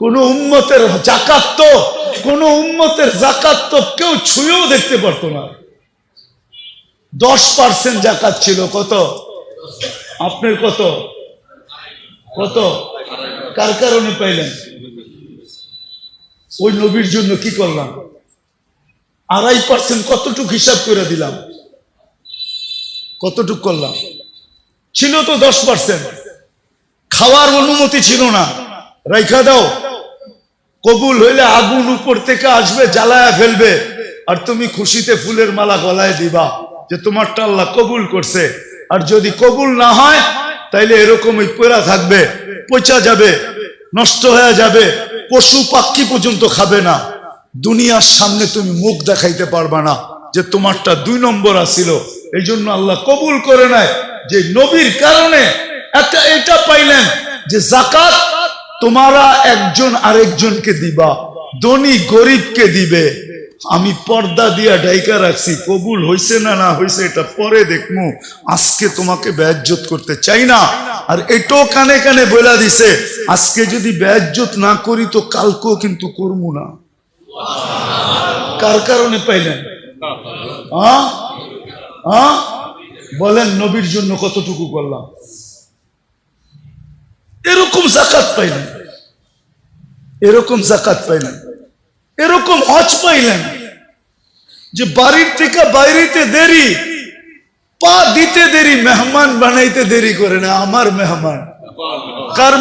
কোন উম্মতের জাকাত তো, কোন উম্মতের জাকাত তো কেউ ছুঁয়েও দেখতে পারতো না। দশ পার্সেন্ট জাকাত ছিল, কত? আপনার কত? কত? কার কারণে পাইলেন? ওই নবীর জন্য কি করলাম? আড়াই পার্সেন্ট কতটুক হিসাব করে দিলাম? কতটুক করলাম? ছিল তো দশ পার্সেন্ট খাওয়ার অনুমতি ছিল না। রাইখা দাও। কবুল হইলে আগুন উপর থেকে আসবে, জ্বালায়া ফেলবে। আর তুমি খুশিতে ফুলের মালা গলায় দিবা যে তোমারটা আল্লাহ কবুল করছে। আর যদি কবুল না হয়, তাইলে এরকমই পেরা থাকবে, পচা যাবে, নষ্ট হয়ে যাবে, পশু পাখি পর্যন্ত খাবে না। দুনিয়ার সামনে তুমি মুখ দেখাইতে পারবা না যে তোমারটা দুই নম্বর আসিল এই জন্য আল্লাহ কবুল করে নেয় যে নবীর কারণে একটা এটা পাইলেন যে জাকাত তোমারা একজন আরেকজনকে দিবা, ধনী গরিবকে দিবে। আমি পর্দা দিয়া ডাইকা রাখছি, কবুল হইছে না না হইছে এটা পরে দেখমু। আজকে তোমাকে ব্যাজ্জত করতে চাই না। আর এটাও কানে কানে বলা দিছে, আজকে যদি ব্যাজ্জত না করি তো কালকেও কিন্তু করব না। কার কারণে পাইলেন? বলেন, নবীর জন্য কতটুকু করলাম? এরকম জাকাত পাইলেন। এরকম জাকাত পাইলেন। এরকম হজ পাইলেন। যে বাড়ির থেকে বাইরেতে দেরি, পা দিতে দেরি, মেহমান বানাইতে দেরি করে না, আমার মেহমান। কার